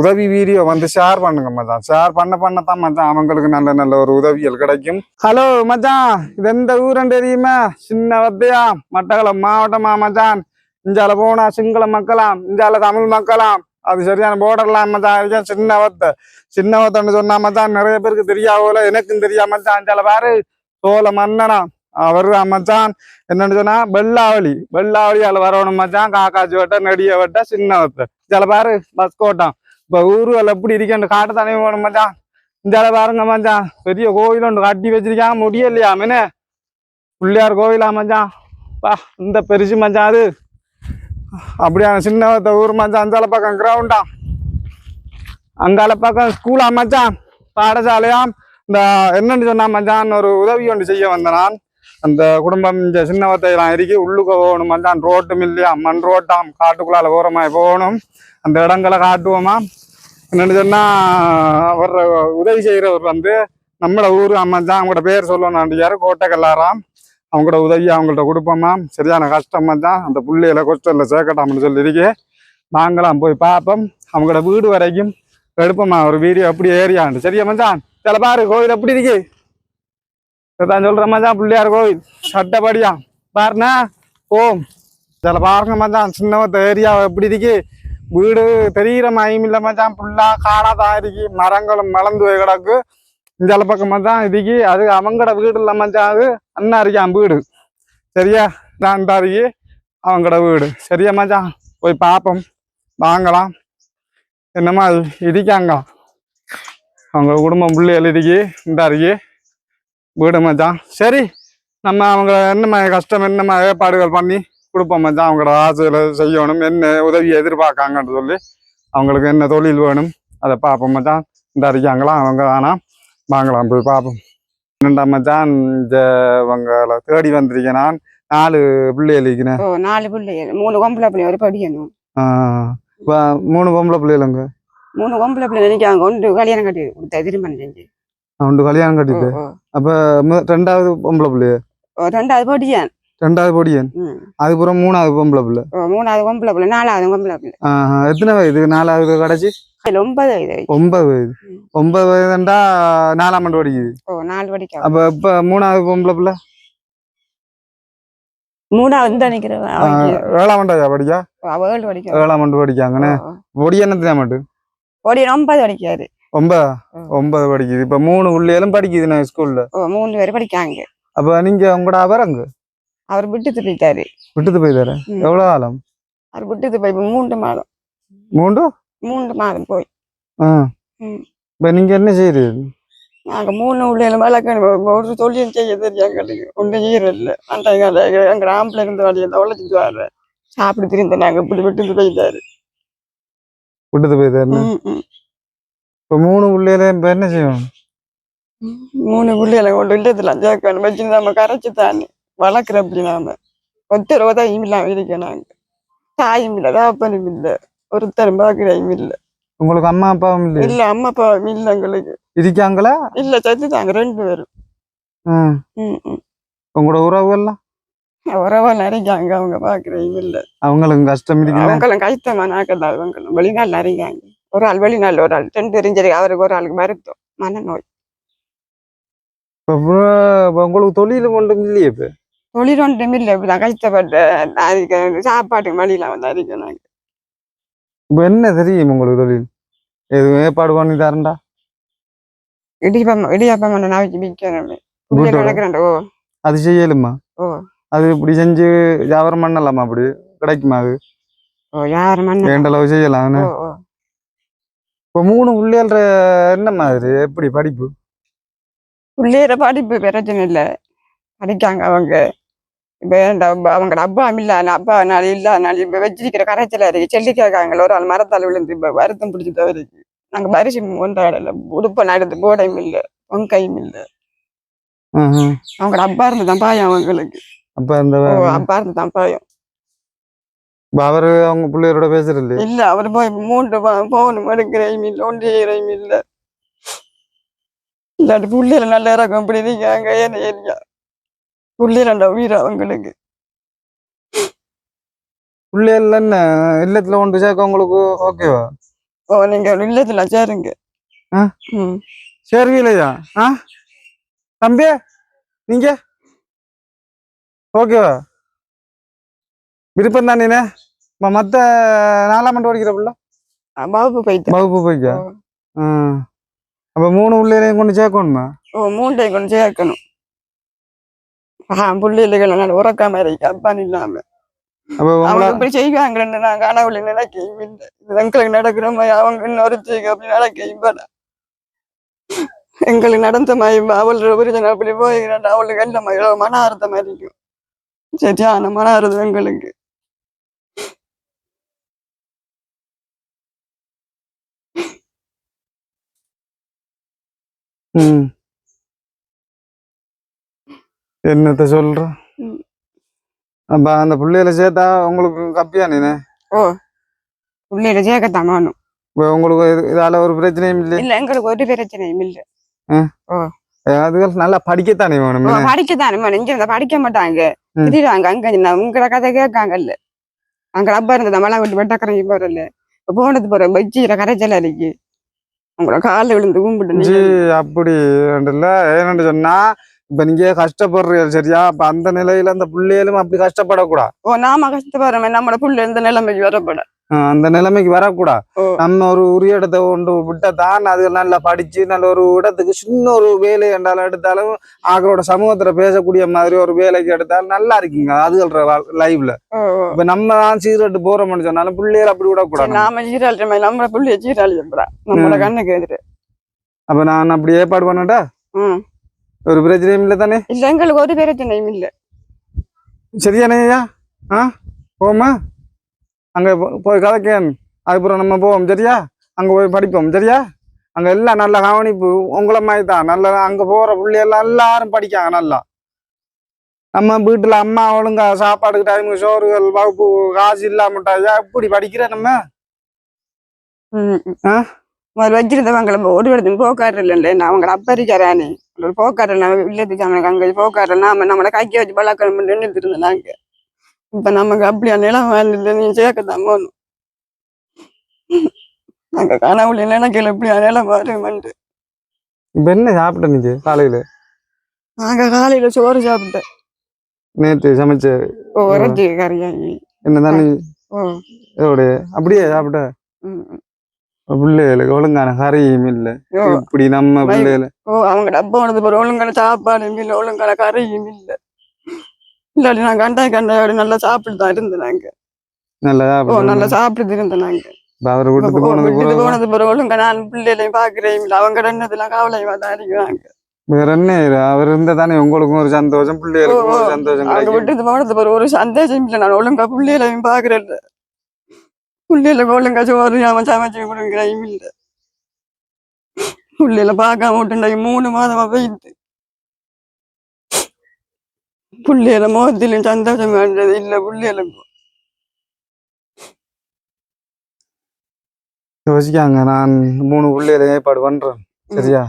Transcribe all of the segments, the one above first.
உதவி வீடியோ வந்து ஷேர் பண்ணுங்க மச்சான். ஷேர் பண்ண பண்ண தான் மச்சான் அவங்களுக்கு நல்ல நல்ல ஒரு உதவிகள் கிடைக்கும். ஹலோ மச்சான் இது எந்த ஊரன் தெரியுமா? சின்ன வத்தையா மட்டக்களம் மாவட்டமா மச்சான்? இஞ்சால போனா சிங்கள மக்களாம் இஞ்சால தமிழ் மக்களாம். அது சரியான போர்டர்லாம் மச்சான் சின்ன வத்த சின்ன வத்தன்னு சொன்னா மச்சான் நிறைய பேருக்கு தெரியாவோல எனக்கும் தெரியாம மச்சான். இஞ்சால பாரு சோழ மன்னனா அவர் மச்சான். என்னன்னு சொன்னா வெள்ளாவளி. வெள்ளாவளியால வரணும் மச்சான். காக்காச்சி வட்ட நெடிய வட்ட சின்ன வத்த சில பாரு பஸ் கோட்டம். இப்ப ஊருவல் எப்படி இருக்கேன்னு காட்டு தானே போகணும் மச்சான் இந்த பாருங்க மச்சான் பெரிய கோவில் ஒன்று கட்டி வச்சிருக்கான் முடியலையா? மீனே பிள்ளையார் கோவிலா மச்சான் பா இந்த பெருசு மச்சான் அது. அப்படியான சின்ன ஊர் மச்சான் அஞ்சால பக்கம் கிரவுண்டா அங்கால பக்கம் ஸ்கூலா மச்சான் பாடசாலையாம் இந்த என்னன்னு சொன்னா மச்சான் ஒரு உதவி ஒன்று செய்ய வந்தேன் நான். அந்த குடும்பம் இந்த சின்னவத்தையெல்லாம் இறுக்கி உள்ளுக்கு போகணும். மச்சான் ரோட்டும் இல்லையா மண் ரோட்டாம் காட்டுக்குள்ளால ஓரமாக போகணும். அந்த இடங்களை காட்டுவோமா? என்னன்னு சொன்னா அவர் உதவி செய்கிறவர் வந்து நம்மளோட ஊர் தான் அவங்களோட பேர் சொல்லணும் யாரு கோட்டைக்கல்லாராம். அவங்களோட உதவி அவங்கள்ட்ட கொடுப்போமா? சரியான கஷ்டம் தான் அந்த புள்ளையில கொஸ்டல்ல சேர்க்கட்டாம்னு சொல்லி இருக்கே. நாங்களாம் போய் பார்ப்போம். அவங்களோட வீடு வரைக்கும் எடுப்போம்மா ஒரு வீடியோ அப்படி ஏரியாண்டு சரியா மச்சான்? சில பாரு கோவில் எப்படி இருக்கு? இதான் சொல்ற மச்சான் பிள்ளையார் கோவில். சட்டப்படியா? பாருண்ணா ஓம் சில பாருங்க மச்சான் சின்னவத்த ஏரியா எப்படி இருக்கு? வீடு தெரிகிற மயம் இல்லை மச்சான். ஃபுல்லா காடா தான் இருக்கு. மரங்களும் மலர்ந்து போய் கிடக்கு. இந்த பக்கம் மச்சான் இதுக்கு அது அவங்களோட வீடு இல்லை மச்சான் அது. அண்ணா இருக்கான் வீடு. சரியா? நான் தான் இருக்கு அவங்களோட வீடு. சரியா மச்சான்? போய் பார்ப்போம். வாங்கலாம். என்னம்மா இடிக்காங்க அவங்க குடும்பம் பிள்ளைகள் இதுக்கு இந்த இருக்கு. வீடு மச்சான். சரி நம்ம அவங்க என்னம்மா கஷ்டம் என்னம்மா ஏற்பாடுகள் பண்ணி கொடுப்போம் மச்சான். அவங்களோட ஆசைகளை செய்யணும் என்ன உதவி எதிர்பார்க்காங்கன்னு சொல்லி அவங்களுக்கு என்ன தொழில் வேணும் அதை பார்ப்போம் மச்சான். இந்த இருக்காங்களா அவங்க வேணாம் வாங்கலாம் போய் பார்ப்போம். என்னண்டா மச்சான் இந்த அவங்கள தேடி வந்திருக்கேன் நான். நாலு பிள்ளைகள் இருக்கிறேன் நாலு பிள்ளைகள். மூணு பொம்பளை பிள்ளை ஒரு படிக்கணும் மூணு பொம்பளை பிள்ளைகளுங்க மூணு பொம்பளை பிள்ளை நினைக்காங்க ஒன்று கல்யாணம் கட்டி கொடுத்தா திருமணம் செஞ்சு. அவண்டு கல்யாணம் கட்டிட்டு. அப்ப ரெண்டாவது பொம்பளை பிள்ளைய ரெண்டாவது படியான் ரெண்டாவது பொடியன். அதுக்கப்புறம் மூணாவது பொம்பளை பிள்ளை மூணாவது பொம்பளை பிள்ளை நாலாவது பொம்பளை பிள்ளை எத்தனை வயது நாலாவது கடைசி இதுல ஒன்பது வயது ஒன்பது வயது. ஒன்பது வயதுண்டா நாலாம் ஆண்டு படிக்குது நாலு படிக்க அப்ப இப்ப மூணாவது பொம்பளை பிள்ளை மூணாவது நிக்கிறவன் ஆஹ் ஏழாம் ஆண்டா படிக்கா ஏழு படிக்க ஏழாம் ஆண்டு படிக்காங்கண்ணே பொடியன் எத்தனை மாட்டு ஒடியன் ஒன்பது படிக்காரு ஒன்பதா. ஒன்பது படிக்குது. இப்ப மூணு பிள்ளைகளும் படிக்குது நான் ஸ்கூல்ல மூணு பேர் படிக்காங்க அப்ப நீங்க உங்களோட அவரங்க அவர் விட்டுட்டு போயிட்டாரு. விட்டுட்டு போய் தரேன் ம். எவ்வளவு காலம்? அவர் விட்டுட்டு போய் மூன்று மாதம். மூன்று? மூன்று மாதம் போய். இப்ப நீங்க என்ன செய்யறது நாங்க மூணு உள்ள வளர்க்கணும். ஒரு தொழில் செய்ய எங்களுக்கு ஒன்றும் செய்யறதில்ல. எங்க ஆம்பளை இருந்து வழியை உழைச்சிட்டு வர்ற சாப்பிட்டு திருந்த நாங்க இப்படி விட்டு போயிட்டாரு. விட்டுட்டு போய் தரேன் ம், ம். இப்ப மூணு பிள்ளையில இப்ப என்ன செய்யணும்? மூணு பிள்ளைகளை கொண்டு இல்லத்துல சேர்க்கணும் வச்சு நம்ம கரைச்சு தானே வளர்க்குற அப்படி நாம. ஒருத்தர் உதவியும் இல்லாம இருக்க நாங்க. தாயும் இல்லை தாப்பனும் இல்லை ஒருத்தரும் பார்க்குறையும் இல்லை. உங்களுக்கு அம்மா அப்பாவும் இல்லையா? இல்ல அம்மா அப்பாவும் இல்லை எங்களுக்கு. இருக்காங்களா? இல்ல சத்து தாங்க ரெண்டு பேரும். உங்களோட உறவு எல்லாம் உறவா நிறைக்காங்க அவங்க பார்க்குறையும் இல்லை. அவங்களுக்கு கஷ்டம் அவங்களும் கஷ்டமா நாக்கதான் அவங்களும் வெளிநாள் அறிஞ்சாங்க ஒரு ஆள் வெளிநாள் ஒரு ஆள் ரெண்டு பேரும் சரி அவருக்கு ஒரு ஆளுக்கு மருத்துவம் மனநோய். இப்ப இப்ப உங்களுக்கு தொழில் ஒன்றும் இல்லையே இப்ப? தொழில் ஒன்றும் இல்லை இப்படிதான் கஷ்டப்பட்டு அறிக்க சாப்பாட்டுக்கு வழியில வந்து அறிக்க நாங்க இப்ப என்ன தெரியும் உங்களுக்கு தொழில்? எதுவும் ஏற்பாடு பண்ணி தரண்டா இடியப்பம் இடியப்பம் ஒன்று நாளைக்கு ஓ. அது செய்யலுமா? ஓ. அது இப்படி செஞ்சு வியாபாரம் பண்ணலாமா அப்படி? கிடைக்குமா அது? ஓ வேண்டளவு செய்யலாம் ஓ. இப்ப மூணு பிள்ளைகள என்ன மாதிரி எப்படி படிப்பு? பிள்ளையிற படிப்பு பிரச்சனை இல்லை. படிக்காங்க அவங்க. இப்போ அவங்க அப்பா இல்லாத அப்பா நாள் இல்லாதனால இப்போ வச்சிருக்கிற கரைச்சல இருக்கு செல்லி கேட்காங்க ஒரு ஆள் மரத்தால் விழுந்து இப்போ வருத்தம் பிடிச்சி தவறிக்கு நாங்கள் பரிசு கொண்டாடல. உடுப்பை நடந்து போடையும் இல்லை. பொங்கையும் இல்லை. ம்ஹும். அவங்க அப்பா இருந்து தான் பாயம் அவங்களுக்கு. அப்ப ஓ அப்பா இருந்து தான் பாயம். அவரு அவங்க பிள்ளையரோட பேசுறது இல்ல அவர் போய் மூன்று போகணும் எடுக்கிறையும் இல்லை ஒன்று செய்யறையும் இல்லை. இல்லாட்டி புள்ளியில நல்ல இறக்கம் இப்படி இருக்காங்க ஏன்னா ஏரியா புள்ளியில உயிர் அவங்களுக்கு. பிள்ளைகள் என்ன இல்லத்துல கொண்டு சேர்க்க உங்களுக்கு ஓகேவா? ஓ நீங்க இல்லத்துல சேருங்க. சேருவீலையா? ஆ? தம்பி நீங்க? ஓகேவா? விருப்பம் தானே மத்த நாலாம் மண்டு படிக்கிற பிள்ளை? பாபு போயிட்டு வகுப்பு போய்க்க அப்ப மூணு பிள்ளைகளையும் கொண்டு சேர்க்கணுமா? ஓ மூட்டை கொஞ்சம் சேர்க்கணும். ஆ புள்ளைகள் நான் உறக்காம இருக்கு. அப்பான் இல்லாம. அவங்க இப்படி செய்வாங்கன்னு நான் இல்லை. இது எங்களுக்கு நடக்கிற மாதிரி அவங்க இன்னொரு செய்க அப்படி நடக்கவும் இல்லை. எங்களுக்கு நடந்த மாதிரி அவள் பிரச்சனை அப்படி போய்கிறான் அவளுக்கு என்ன மன அறுத்த மாதிரி இருக்கும் சரியான மன அறுது எங்களுக்கு. என்னத்த சொல்ற. அப்ப அந்த பிள்ளைகளை சேர்த்தா உங்களுக்கு கப்பியா நீனு? ஓ பிள்ளைகளை சேர்க்கத்தான் வேணும் உங்களுக்கு இது- இதால ஒரு பிரச்சனையும் இல்லை இல்ல எங்களுக்கு ஒரு பிரச்சனையும் இல்லை. அதுகள் நல்லா படிக்கத்தானே வேணும் ஓ, படிக்கத்தானே வேணும். இங்க இருந்தா படிக்க மாட்டாங்க. ம். திடீராங்க அங்க நான் உங்களை கதை கேட்காங்கல்ல. அங்க அப்பா இருந்தது மழை விட்டு வெட்டக்கரைக்கு போறல போனது போற வச்சிக்கிற கரைச்சல் இருக்கு உங்களை காலில் விழுந்து கும்பிட்டு அப்படி இல்ல ஏன்னு சொன்னா இப்ப நீங்க கஷ்டப்படுறீங்க சரியா? அப்ப அந்த நிலையில அந்த பிள்ளைகளும் அப்படி கஷ்டப்படக்கூடாது. ஓ நாம கஷ்டப்படுறோமே நம்மளோட புள்ள எந்த நிலைமைக்கு வரப்பட அந்த நிலைமைக்கு வரக்கூடாது. நம்ம ஒரு உரிய இடத்தை கொண்டு விட்டதான் அது நல்லா படிச்சு நல்ல ஒரு இடத்துக்கு சின்ன ஒரு வேலை என்றாலும் எடுத்தாலும் ஆக்களோட சமூகத்துல பேசக்கூடிய மாதிரி ஒரு வேலைக்கு எடுத்தாலும் நல்லா இருக்குங்க அதுகள் ஓ. இப்ப நம்ம தான் சீரட்டு போறோம்னு சொன்னாலும் பிள்ளைகள் அப்படி விடக்கூடாது நாம மாதிரி நம்மளோட புள்ளைய சீராளி எப்படா நம்மளோட கண்ணுக்கு எதிர. அப்ப நான் அப்படி ஏற்பாடு பண்ணட்டா? ஒரு பிரச்சனையும் இல்லை தானே? இல்ல எங்களுக்கு ஒரு பிரச்சனையும் இல்ல. சரியானேயா ஆ? போமா அங்க போய் கதைக்கேன். அதுக்கப்புறம் நம்ம போவோம் சரியா? அங்க போய் படிப்போம் சரியா? அங்க எல்லாம் நல்ல கவனிப்பு உங்களை மாதிரி தான் நல்ல அங்க போற பிள்ளைகள் எல்லாரும் படிக்காங்க நல்லா. நம்ம வீட்டுல அம்மா ஒழுங்கா சாப்பாடுக்கு டைமுக்கு சோறுகள் வகுப்பு காசு இல்லாமட்டாயா எப்படி படிக்கிற நம்ம? முதல்ல வச்சிருந்தவங்களை ஒரு இடத்துக்கு போக்காரு இல்லைல்ல. நான் அவங்கள அப்பறிக்கிறானே ஒரு போக்காரு நான் இல்லத்துக்கு அவனுக்கு அங்க போக்காரு நாம நம்மளை கைக்க வச்சு பழக்கணும் நின்றுட்டு இருந்தோம் நாங்க இப்ப நமக்கு அப்படியா நிலம் இல்லை நீ சேர்க்கத்தான் போகணும். நாங்க கனவுல நினைக்கல இப்படியா நிலம் வருமெண்டு இப்ப என்ன சாப்பிட்ட நீங்க காலையில? நாங்க காலையில சோறு சாப்பிட்டேன். நேற்று சமைச்ச இறைச்சி கறியாங்கி என்ன தண்ணி ஓ. இதோட அப்படியே சாப்பிட்ட. பிள்ளைகளுக்கு ஒழுங்கான கறியும் இல்லை. இப்படி நம்ம பிள்ளைகள் ஓ அவங்க டப்பா ஒழுங்கான சாப்பாடும் இல்லை ஒழுங்கான கறியும் இல்லை. இல்லாட்டி நான் கண்டா கண்டாயோட நல்லா சாப்பிட்டு தான் இருந்தேன் நாங்க. நல்லா நல்லா சாப்பிட்டு இருந்தேன் நாங்க. அவரை போனது போனது பிறகு நான் பிள்ளைகளையும் பாக்குறேன். இல்லை அவங்க ரெண்டதெல்லாம் கவலையுமா தான் இருக்கிறாங்க வேற என்ன? அவர் இருந்தா தானே உங்களுக்கும் ஒரு சந்தோஷம் பிள்ளைகளுக்கும் ஒரு. சந்தோஷம் அவங்க விட்டுட்டு போனது பிறகு ஒரு சந்தேஷம் இல்லை நான் ஒழுங்கா பிள்ளைகளையும் பாக்குறேன் பிள்ளைகளுக்கு ஒழுங்கா சோறு அவன் சமைச்சு கொடுக்குறையும் இல்லை. பிள்ளைகளை பார்க்காம விட்டுண்டாய் மூணு மாதமா போயிட்டு. பிள்ளைகளை முகத்திலும் சந்தோஷம் வேண்டது இல்லை பிள்ளைகளுக்கு யோசிக்காங்க நான் மூணு பிள்ளைகளை ஏற்பாடு பண்றேன். சரியா?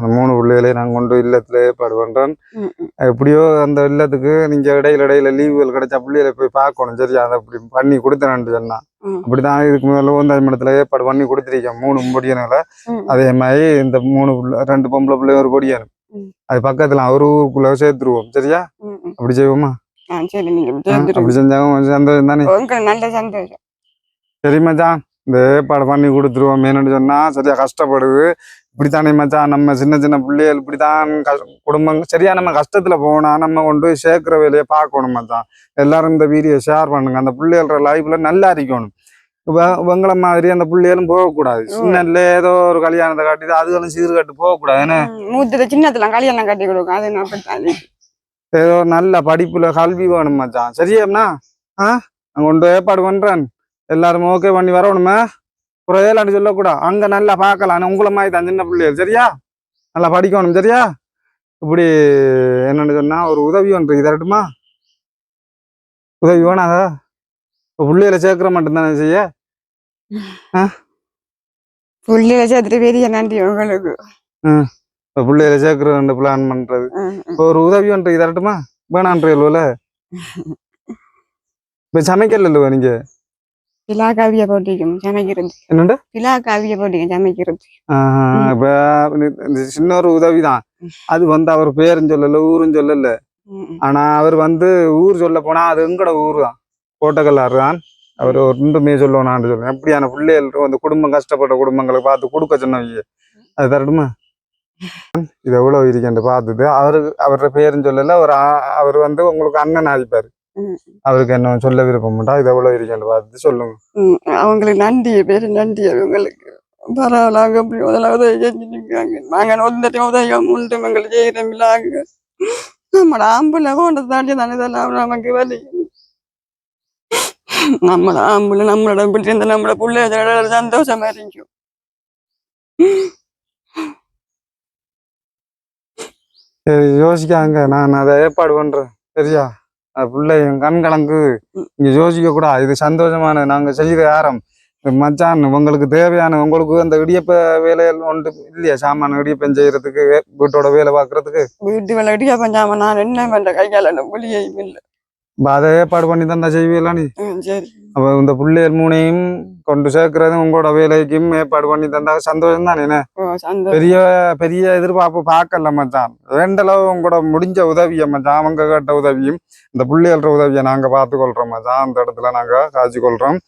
அந்த மூணு பிள்ளைகளை நான் கொண்டு இல்லத்துல ஏற்பாடு பண்றேன். எப்படியோ அந்த இல்லத்துக்கு நீங்க இடையில இடையில லீவுகள் கிடைச்சா பிள்ளைகளை போய் பார்க்கணும். சரியா? அதை அப்படி பண்ணி கொடுத்தேன்னு சொன்னா. அப்படிதான் இதுக்கு முதல்ல ஓந்தாய் மடத்துல ஏற்பாடு பண்ணி கொடுத்துருக்கேன். மூணு பொடியனால. அதே மாதிரி இந்த மூணு ரெண்டு பொம்பளை பிள்ளை ஒரு பொடியன் ம். அது பக்கத்துல ஒரு ஊருக்குள்ள சேர்த்துருவோம். சரியா. அப்படி செய்வோமா? சரி நீங்க அப்படி செஞ்சாங்க கொஞ்சம் சந்தோஷம் தானே? நல்ல சந்தோஷம். சரி மச்சான். இந்த ஏற்பாடு பண்ணி கொடுத்துருவோம். என்னன்னு சொன்னா சரியா கஷ்டப்படுது. இப்படித்தானே மச்சான்? நம்ம சின்ன சின்ன பிள்ளைகள் இப்படித்தான் குடும்பம் சரியா நம்ம கஷ்டத்துல போனா நம்ம கொண்டு போய் சேர்க்கிற வேலையை பார்க்கணும் மச்சான். எல்லாரும் இந்த வீடியோ ஷேர் பண்ணுங்க. அந்த பிள்ளைகளோட லைஃப்ல நல்லா இருக்கணும். இவங்கள மாதிரி அந்த பிள்ளைகளும் போகக்கூடாது. சின்னல ஏதோ ஒரு கல்யாணத்தை காட்டி அதுகளும் சீர்கட்டு போகக்கூடாது. ஏன்னா ம், மூத்தது சின்னத்துல கல்யாணம் கட்டி கொடுக்கும். அது ஏதோ நல்ல படிப்புல கல்வி வேணும் மச்சான். சரியாம்னா ஆ? கொண்டு போய் ஏற்பாடு பண்றேன். எல்லாரும் ஓகே பண்ணி வரணுமா. குறையலான்னு சொல்லக்கூடாது அங்க நல்லா பார்க்கலாம். உங்களை மாதிரி தான் சின்ன பிள்ளைகள். சரியா? நல்லா படிக்கணும். சரியா? இப்படி என்னன்னு சொன்னா ஒரு உதவி ஒன்று தரட்டுமா உதவி வேணாதா? பிள்ளைகளை சேர்க்கிற மட்டும்தானே செய்ய? புள்ளியில சேர்த்துட்டு பெரிய நன்றி உங்களுக்கு? இப்போ பிள்ளைகளை சேர்க்கிற பிளான் பண்றது. இப்போ ஒரு உதவி ஒன்று தரட்டுமா வேணான்றீங்கள இப்போ சமைக்கல நீங்க? பிலா காவிய போட்டிக்கும் சமைக்கிறது. என்னண்டு? பிலா காவிய போட்டிக்கும் சமைக்கிறது. இப்ப சின்ன ஒரு உதவிதான் அது வந்து அவர் பேரும் சொல்லல ஊரும் சொல்லல. ஆனா அவர் வந்து ஊர் சொல்ல போனா அது எங்கட ஊர் தான். கோட்டக்கல்லாறு தான். அவர் ஒன்றுமே சொல்லணும்னு சொல்லுவேன். எப்படியான பிள்ளைகள் அந்த குடும்பம் கஷ்டப்பட்ட குடும்பங்களை பார்த்து கொடுக்க சொன்னவங்க அது தரட்டுமா? இது எவ்வளவு இருக்கேன் பார்த்தது. அவரு அவரோட பேரும் சொல்லல. அவர் அவர் வந்து உங்களுக்கு அண்ணன் ஆதிப்பாரு ம். அவருக்கு என்ன சொல்ல விருப்பம் இது எவ்வளவு இருக்கேன் பார்த்து சொல்லுங்க. அவங்களுக்கு நன்றி. பேரு நன்றி. அவங்களுக்கு பரவாயில்ல. அப்படி முதல்ல உதவி செஞ்சு நிற்கிறாங்க. நாங்கள் ஒன்றரை உதவி உண்டு எங்களுக்கு செய்கிறோம்லாங்க நம்மள ஆம்புல போன்ற தாண்டி தானே இதெல்லாம் நமக்கு வலி. நம்மள நம்மளோட பிள்ளை இந்த நம்மளோட பிள்ளை சந்தோஷமா இருக்கும் சரி யோசிக்காங்க. நான் அதை ஏற்பாடு பண்றேன். சரியா? பிள்ளை என் கண் கலங்கு. இங்க யோசிக்க கூடாது இது சந்தோஷமான நாங்க செய்த யாரம் மச்சான் உங்களுக்கு தேவையான உங்களுக்கு அந்த இடியப்ப வேலைகள் ஒன்று இல்லையா? சாமான இடியப்பம் செய்யறதுக்கு வீட்டோட வேலை பார்க்கறதுக்கு. வீட்டு வேலை இடியா பஞ்சாம நான் என்ன பண்ற கையால புள்ளியையும் இல்லை. அப்ப அதை ஏற்பாடு பண்ணி தந்தா செய்வீங்களா நீ? சரி. அப்ப இந்த பிள்ளைகள் மூணையும் கொண்டு சேர்க்கறதும் உங்களோட வேலைக்கும் ஏற்பாடு பண்ணி தந்தா சந்தோஷம் தானே என்ன? பெரிய பெரிய எதிர்பார்ப்பு பார்க்கல மச்சான். வேண்டளவு உங்களோட முடிஞ்ச உதவிய மச்சான் அவங்க கேட்ட உதவியும் இந்த பிள்ளைகள உதவியை நாங்க பார்த்து கொள்றோம் மச்சான். அந்த இடத்துல நாங்க காய்ச்சி கொள்றோம்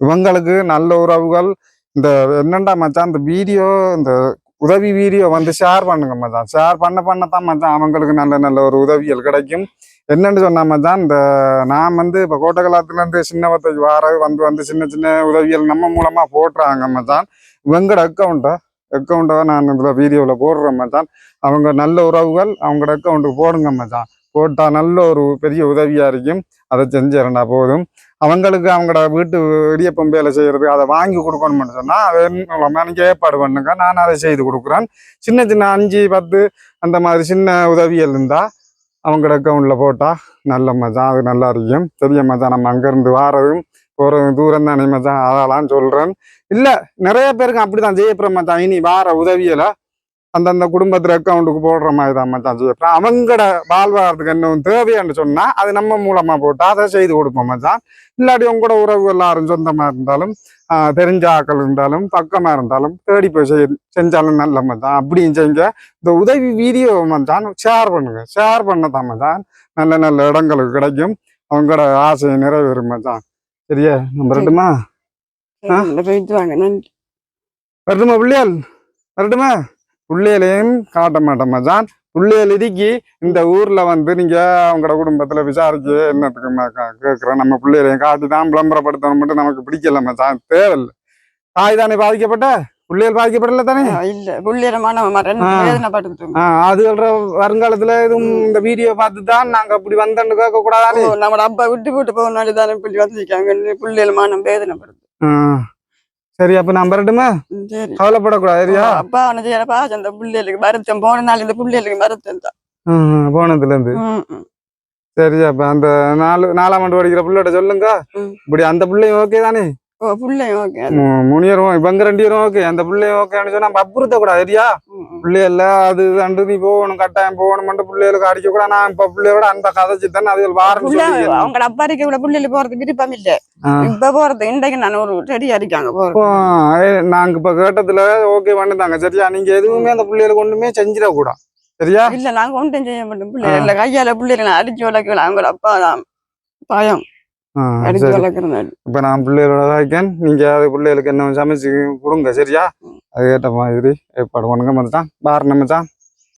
இவங்களுக்கு நல்ல உறவுகள். இந்த என்னண்டா மச்சான் இந்த வீடியோ இந்த உதவி வீடியோ வந்து ஷேர் பண்ணுங்க மச்சான். ஷேர் பண்ண பண்ணத்தான் மச்சான். அவங்களுக்கு நல்ல நல்ல ஒரு உதவிகள் கிடைக்கும். என்னென்னு சொன்னா தான் இந்த நான் வந்து இப்போ கோட்டகலாத்துல இருந்து சின்னவத்தைக்கு வார வந்து வந்து சின்ன சின்ன உதவிகள் நம்ம மூலமாக போட்டுறாங்க தான். இவங்களோட அக்கௌண்ட்டை அக்கௌண்ட்டை நான் இதில் வீடியோவில் போடுறேன் தான். அவங்க நல்ல உறவுகள் அவங்களோட அக்கௌண்ட்டுக்கு போடுங்கம்மா தான். போட்டால் நல்ல ஒரு பெரிய உதவியாக இருக்கும். அதை செஞ்சிடண்டா போதும். அவங்களுக்கு அவங்களோட வீட்டு இடியப்பம் வேலை செய்கிறது அதை வாங்கி கொடுக்கணும்னு சொன்னால் அதன் மூலமாக நீங்கள் ஏற்பாடு பண்ணுங்க. நான் அதை செய்து கொடுக்குறேன். சின்ன சின்ன அஞ்சு பத்து அந்த மாதிரி சின்ன உதவிகள் இருந்தால் அவங்களோட அக்கௌண்ட்டில் போட்டால் நல்ல மச்சான் அது நல்லா இருக்கும். பெரிய மச்சான் நம்ம அங்கேருந்து வாரதும் போகிறதும் தூரம் தானே மச்சான் அதெல்லாம் சொல்கிறேன் இல்லை நிறைய பேருக்கு அப்படி தான் மச்சான் இனி வார உதவியில் அந்தந்த குடும்பத்துல அக்கௌண்ட்டுக்கு போடுற மாதிரி தான் மச்சான் ஜெயப்புரம் அவங்களோட வாழ்வாரத்துக்கு என்ன தேவைன்னு சொன்னா அது நம்ம மூலமா போட்டு அதை செய்து கொடுப்போம் மச்சான். இல்லாட்டி உங்களோட உறவு எல்லாரும் சொந்தமா இருந்தாலும் தெரிஞ்ச ஆக்கள் இருந்தாலும் பக்கமா இருந்தாலும் தேடி போய் செய் செஞ்சாலும் நல்ல மச்சான். அப்படியும் செய்யுங்க இந்த உதவி வீடியோ மச்சான் ஷேர் பண்ணுங்க. ஷேர் பண்ணதான் மச்சான் நல்ல நல்ல இடங்களுக்கு கிடைக்கும். அவங்களோட ஆசையை நிறைவேறும் மச்சான். சரியா? நம்ம ரெண்டுமா வரட்டுமா? பிள்ளைகள் வரட்டுமா? பிள்ளைகளையும் காட்ட மாட்டேன் மச்சான். பிள்ளைகள் இடுக்கி இந்த ஊர்ல வந்து நீங்க அவங்களோட குடும்பத்துல விசாரிச்சு என்னத்துக்கு ம- கே- கேக்குறேன் நம்ம பிள்ளைகளையும் காட்டி தான் விளம்பரப்படுத்தணும் மட்டும் நமக்கு பிடிக்கல மச்சான். தேவையில்லை. தாய் தானே பாதிக்கப்பட்ட? பிள்ளைகள் பாதிக்கப்படல தானே? இல்ல. புள்ளியரமான ரெண்டு ஆ. வேதனைப்பட்டு ஆ, அது சொல்ற வருங்காலத்துல எதுவும் இந்த வீடியோ பார்த்து தான் நாங்க அப்படி வந்தோன்னு கேட்க கூடாதானே நம்ம அப்பா விட்டு போட்டு போகனால தானே இப்படி வந்திருக்காங்க புள்ளியரமான வேதனைப்படுது ஆ. சரி அப்ப நான் வரட்டுமா? கவலைப்படக்கூடாது சரியா? அப்பா அவனை செய்யறப்பா அந்த புள்ளியலுக்கு வருத்தம் போன நாள் இந்த புள்ளியலுக்கு வருத்தம் தான். போனதுல இருந்து ம், ம். சரி அப்ப அந்த நாலு நாலாம் ஆண்டு படிக்கிற பிள்ளைகிட்ட சொல்லுங்க. இப்படி அந்த பிள்ளையும் ஓகே தானே? முனியரும் இவங்க ரெண்டு பேரும் ஓகே அந்த பிள்ளையும் ஓகேன்னு சொன்னா நம்ம அப்புறத்த கூடாது சரியா பிள்ளைகள அது அண்டு நீ போகணும் கட்டாயம் போகணும் பிள்ளைகளுக்கு அடிக்க கூட நான் இப்ப பிள்ளையோட அந்த கதைச்சு தானே வாரம் அவங்க அப்பா இருக்க கூட புள்ளையில போறது விருப்பம் இல்ல. இப்ப போறது இன்றைக்கு நான் ஒரு ரெடி அடிக்காங்க போறது. நாங்க இப்ப கேட்டதுல ஓகே பண்ணுதாங்க சரியா? நீங்க எதுவுமே அந்த பிள்ளைகளுக்கு ஒண்ணுமே செஞ்சிடக்கூடாது சரியா? இல்ல நாங்க ஒன்றும் செய்ய மாட்டோம். பிள்ளைல கையால பிள்ளைல அடிச்சு வளர்க்கல அவங்க அப்பா தான் பயம். அடிச்சு இப்ப நான் பிள்ளைகளோட வைக்கேன் நீங்க அது பிள்ளைகளுக்கு என்ன சமைச்சு கொடுங்க சரியா? அது ஏற்ற மாதிரி ஏற்பாடு பண்ணுங்க மச்சான். பாரு மச்சான்.